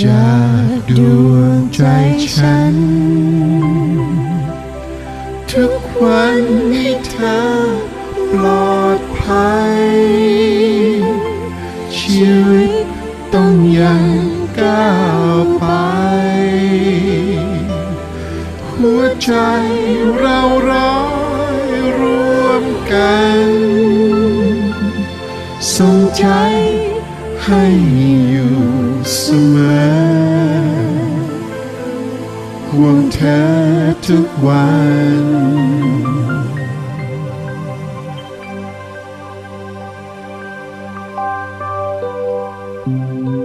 จากดวงใจฉัน ทุกวันให้เธอปลอดภัย ชีวิตต้องยังก้าวไป หัวใจเราร้อยรวมกันส่งใจ ให้อยู่เสมอห่วงเธอทุกวันรัก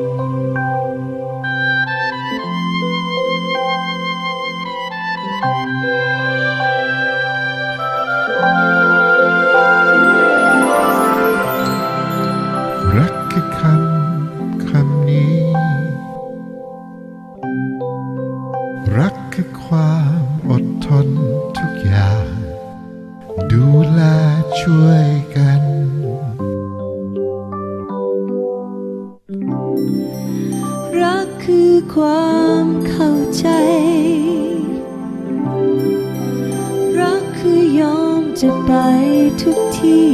ทุกที่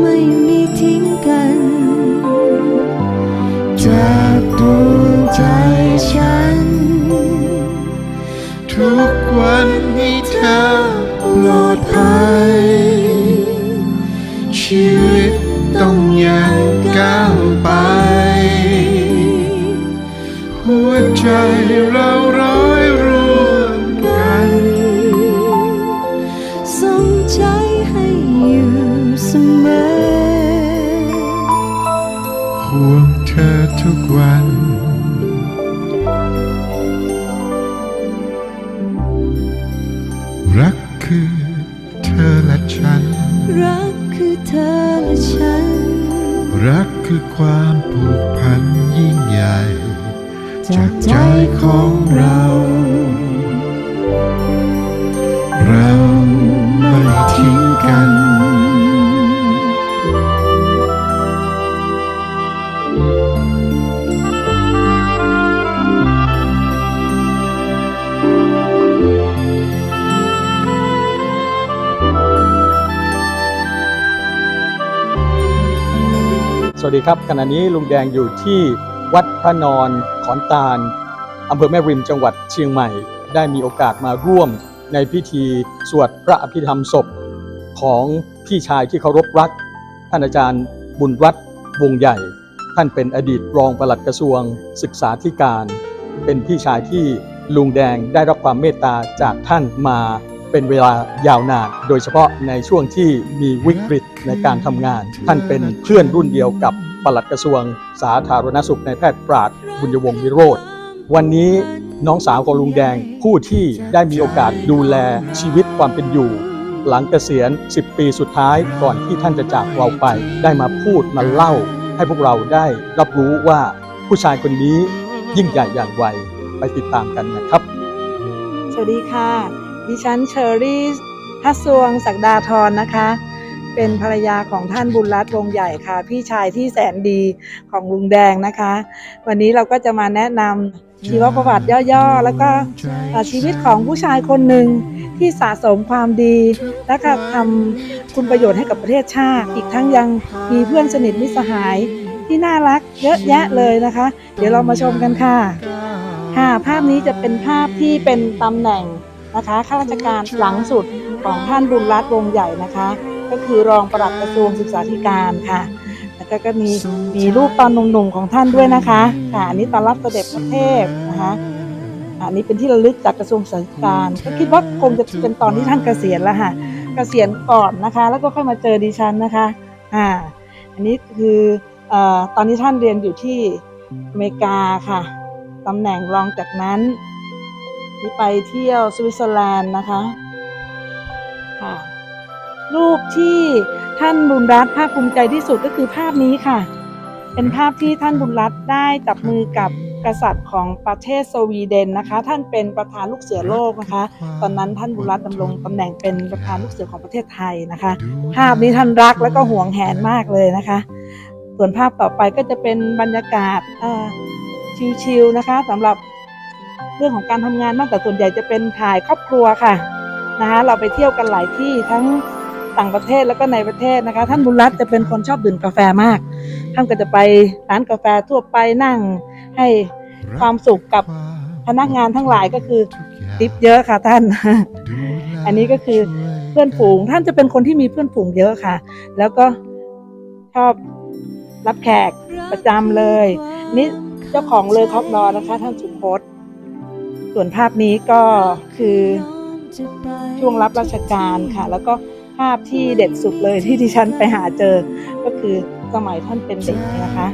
ไม่มีทิ้งกัน จากดวงใจฉัน ทุกวันให้เธอปลอดภัย ชีวิตต้องยังก้าวไป หัวใจเรา คือเธอและฉัน รักคือเธอและฉัน รักคือความผูกพันยิ่งใหญ่ จากใจของเราเรา สวัสดีครับขณะนี้ลุงแดงอยู่ที่วัดพระนอนขอนตาลอำเภอแม่ริมจังหวัดเชียงใหม่ ได้มีโอกาสมาร่วมในพิธีสวดพระอภิธรรมศพ ของพี่ชายที่เคารพรัก ท่านอาจารย์บุญรัตน์วงใหญ่ ท่านเป็นอดีตรองปลัดกระทรวงศึกษาธิการ เป็นพี่ชายที่ลุงแดงได้รับความเมตตาจากท่านมา เป็นเวลายาวนาน โดยเฉพาะในช่วงที่มีวิกฤตในการทำงาน ท่านเป็นเพื่อนรุ่นเดียวกับปลัดกระทรวง สาธารณสุขในแพทย์ปราดบุญยวงศ์วิโรธวันนี้น้องสาวของลุงแดงผู้ที่ได้มีโอกาสดูแลชีวิตความเป็นอยู่ หลังเกษียณ 10 ปีสุดท้ายก่อนที่ท่านจะจากเราไป ได้มาพูดมาเล่า ให้พวกเราได้รับรู้ว่าผู้ชายคนนี้ยิ่งใหญ่อย่างไรไปติดตามกันนะครับ สวัสดีค่ะ ดิฉันเชอรี่ทัศวงศักดาธรนะคะ เป็นภรรยาของท่านบุญรัตน์วงใหญ่ค่ะ พี่ชายที่แสนดีของลุงแดงนะคะ วันนี้เราก็จะมาแนะนำชีวประวัติย่อๆ แล้วก็ชีวิตของผู้ชายคนหนึ่งที่สะสมความดี และก็ทำคุณประโยชน์ให้กับประเทศชาติ อีกทั้งยังมีเพื่อนสนิทมิตรสหายที่น่ารักเยอะแยะเลยนะคะ เดี๋ยวเรามาชมกันค่ะค่ะภาพนี้จะเป็นภาพที่เป็นตำแหน่ง นะคะข้าราชการหลังสุดของท่านบุญรัตน์วงใหญ่นะคะ ก็คือรองปลัดกระทรวงศึกษาธิการค่ะแล้วก็ก็มีมีรูปตอนหนุ่มๆของท่านด้วยนะคะค่ะอันนี้ตอนรับเสด็จพระเทพนะคะอันนี้เป็นที่ระลึกจากกระทรวงศึกษาธิการก็คิดว่าคงจะเป็นตอนที่ท่านเกษียณแล้วค่ะเกษียณก่อนนะคะ แล้วก็ค่อยมาเจอดิฉันนะคะอ่าอันนี้คืออตอนนี้ท่านเรียนอยู่ที่อเมริกาค่ะตำแหน่งรองจากนั้น ที่ไปเที่ยวสวิตเซอร์แลนด์นะคะค่ะรูปที่ท่านบุญรัตน์ภาคภูมิใจที่สุดก็คือภาพนี้ค่ะ เป็นภาพที่ท่านบุญรัตน์ได้จับมือกับกษัตริย์ของประเทศสวีเดนนะคะ ท่านเป็นประธานลูกเสือโลกนะคะ ตอนนั้นท่านบุญรัตน์ดำรงตำแหน่งเป็นประธานลูกเสือของประเทศไทยนะคะ ภาพนี้ท่านรักและก็ห่วงแหนมากเลยนะคะ ส่วนภาพต่อไปก็จะเป็นบรรยากาศชิลๆนะคะสำหรับ เรื่องของการทำงานมากแต่ส่วนใหญ่จะเป็นถ่ายครอบครัวค่ะนะคะเราไปเที่ยวกันหลายที่ทั้งต่างประเทศแล้วก็ในประเทศนะคะ ท่านบุญรัตน์จะเป็นคนชอบดื่มกาแฟมาก ท่านก็จะไปร้านกาแฟทั่วไปนั่งให้ความสุขกับพนักงานทั้งหลายก็คือติปเยอะค่ะท่าน อันนี้ก็คือเพื่อนฝูงท่านจะเป็นคนที่มีเพื่อนฝูงเยอะค่ะ แล้วก็ชอบรับแขกประจำเลย นี่เจ้าของเลอครอกดอนะคะ ท่านสุพจน์ ส่วนภาพนี้ก็คือช่วงรับราชการค่ะ แล้วก็ภาพที่เด็ดสุดเลยที่ดิฉันไปหาเจอ ก็คือสมัยท่านเป็นเด็กนะคะ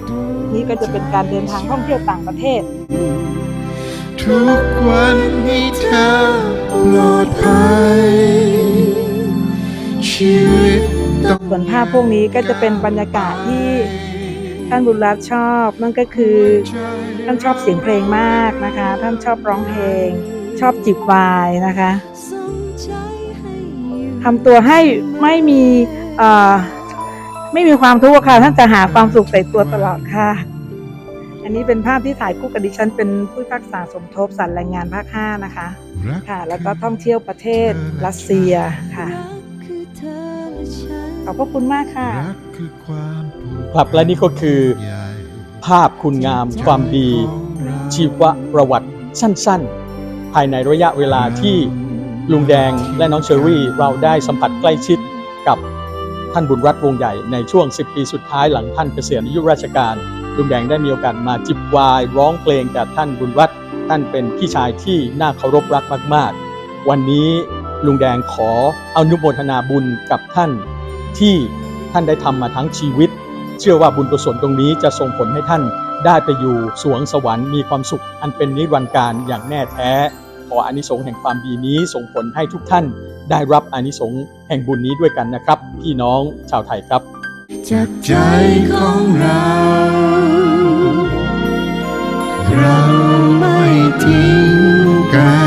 นี่ก็จะเป็นการเดินทางท่องเที่ยวต่างประเทศ ทุกวันให้เธอปลอดภัยชีวิตต้องส่วนภาพพวกนี้ก็จะเป็นบรรยากาศที่ ท่านบุญรัตชอบนั่นก็คือท่านชอบเสียงเพลงมากนะคะ ท่านชอบร้องเพลง ชอบจิบวายนะคะทำตัวให้ไม่มีเอ่อไม่มีความทุกข์ค่ะ ท่านจะหาความสุขใส่ตัวตลอดค่ะ อันนี้เป็นภาพที่ถ่ายคู่กับดิฉัน เป็นผู้พักษาสมทบสารแรงงานภาค 5 นะคะ ค่ะ แล้วก็ท่องเที่ยวประเทศรัสเซียค่ะ ขอบพระคุณมากค่ะ รักคือความผูกครับและนี่ก็คือ ใหญ่ภาพคุณงามความดี ชีวประวัติสั้นๆ ภายในระยะเวลาที่ลุงแดงและน้องเชอรี่ เราได้สัมผัสใกล้ชิดกับท่านบุญรัตน์วงใหญ่ในช่วง 10 ปีสุดท้ายหลังท่านเกษียณอายุราชการ ลุงแดงได้มีโอกาสมาจิบวาย ร้องเพลงกับท่านบุญรัตน์ท่านเป็นพี่ชายที่น่าเคารพรักมาก ๆ วันนี้ลุงแดงขออนุโมทนาบุญกับท่าน ที่ท่านได้ทำมาทั้งชีวิต เชื่อว่าบุญกุศลตรงนี้จะส่งผลให้ท่านได้ไปอยู่สวงสวรรค์มีความสุข อันเป็นนิรันดร์การอย่างแน่แท้ ขออานิสงส์แห่งความดีนี้ส่งผลให้ทุกท่านได้รับอานิสงส์แห่งบุญนี้ด้วยกันนะครับ พี่น้องชาวไทยครับ จากใจของเรา เราไม่ทิ้